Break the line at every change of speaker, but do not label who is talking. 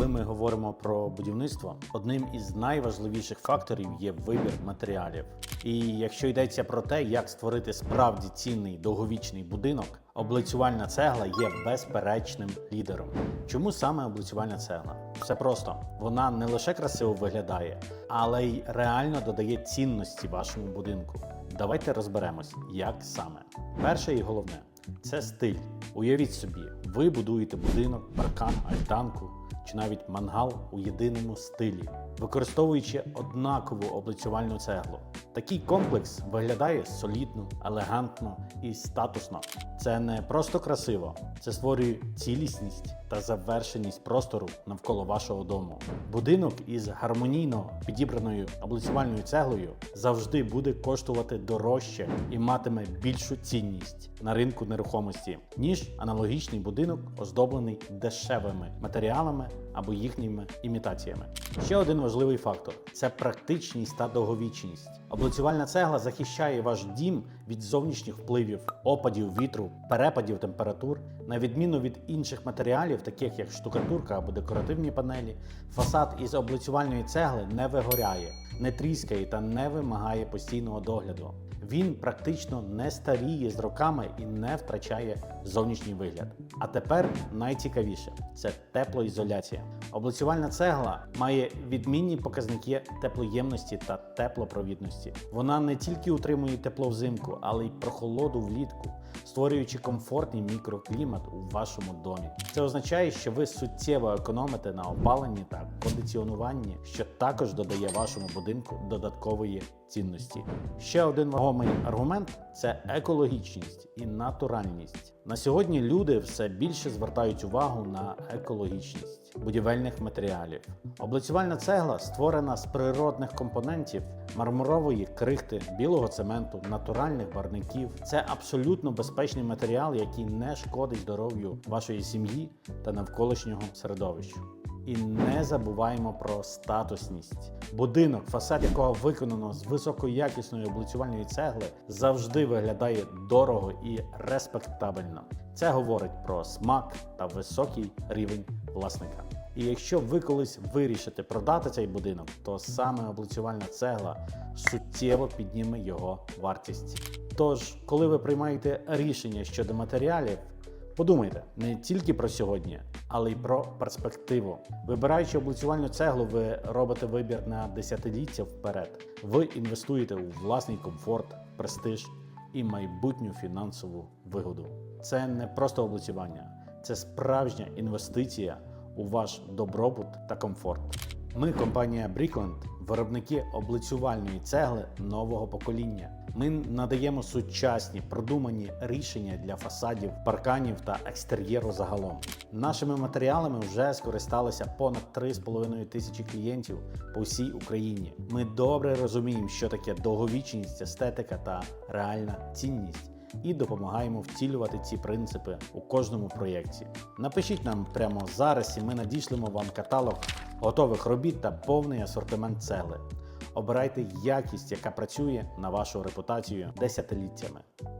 Коли ми говоримо про будівництво, одним із найважливіших факторів є вибір матеріалів. І якщо йдеться про те, як створити справді цінний довговічний будинок, облицювальна цегла є безперечним лідером. Чому саме облицювальна цегла? Все просто вона не лише красиво виглядає, але й реально додає цінності вашому будинку. Давайте розберемось, як саме. Перше і головне це стиль. Уявіть собі, ви будуєте будинок, паркан, альтанку чи навіть мангал у єдиному стилі, використовуючи однакову облицювальну цеглу. Такий комплекс виглядає солідно, елегантно і статусно. Це не просто красиво, це створює цілісність та завершеність простору навколо вашого дому. Будинок із гармонійно підібраною облицювальною цеглою завжди буде коштувати дорожче і матиме більшу цінність на ринку нерухомості, ніж аналогічний будинок, оздоблений дешевими матеріалами або їхніми імітаціями. Ще один важливий фактор це практичність та довговічність. Облицювальна цегла захищає ваш дім від зовнішніх впливів, опадів вітру, перепадів температур, на відміну від інших матеріалів, таких як штукатурка або декоративні панелі, фасад із облицювальної цегли не вигоряє, не тріскає та не вимагає постійного догляду. Він практично не старіє з роками і не втрачає зовнішній вигляд. А тепер найцікавіше це теплоізоляція. Облицювальна цегла має відмінні показники теплоємності та теплопровідності. Вона не тільки утримує тепло взимку, але й прохолоду влітку, створюючи комфортний мікроклімат у вашому домі. Це означає, що ви суттєво економите на опаленні та кондиціонуванні, що також додає вашому будинку додаткової цінності. Ще один вагомий аргумент це екологічність і натуральність. На сьогодні люди все більше звертають увагу на екологічність будівельних матеріалів. Облицювальна цегла створена з природних компонентів мармурової крихти, білого цементу, натуральних барників. Це абсолютно безпечний матеріал, який не шкодить здоров'ю вашої сім'ї та навколишнього середовища. І не забуваємо про статусність. Будинок, фасад якого виконано з високоякісної облицювальної цегли, завжди виглядає дорого і респектабельно. Це говорить про смак та високий рівень власника. І якщо ви колись вирішите продати цей будинок, то саме облицювальна цегла суттєво підніме його вартість. Тож, коли ви приймаєте рішення щодо матеріалів, Подумайте не тільки про сьогодні, але й про перспективу. Вибираючи облицювальну цеглу, ви робите вибір на десятиліття вперед. Ви інвестуєте у власний комфорт, престиж і майбутню фінансову вигоду. Це не просто облицювання, це справжня інвестиція у ваш добробут та комфорт. Ми, компанія Brickland, виробники облицювальної цегли нового покоління. Ми надаємо сучасні продумані рішення для фасадів, парканів та екстер'єру загалом. Нашими матеріалами вже скористалися понад 3,5 тисячі клієнтів по всій Україні. Ми добре розуміємо, що таке довговічність, естетика та реальна цінність. І допомагаємо втілювати ці принципи у кожному проєкті. Напишіть нам прямо зараз, і ми надішлемо вам каталог готових робіт та повний асортимент цегли. Обирайте якість, яка працює на вашу репутацію десятиліттями.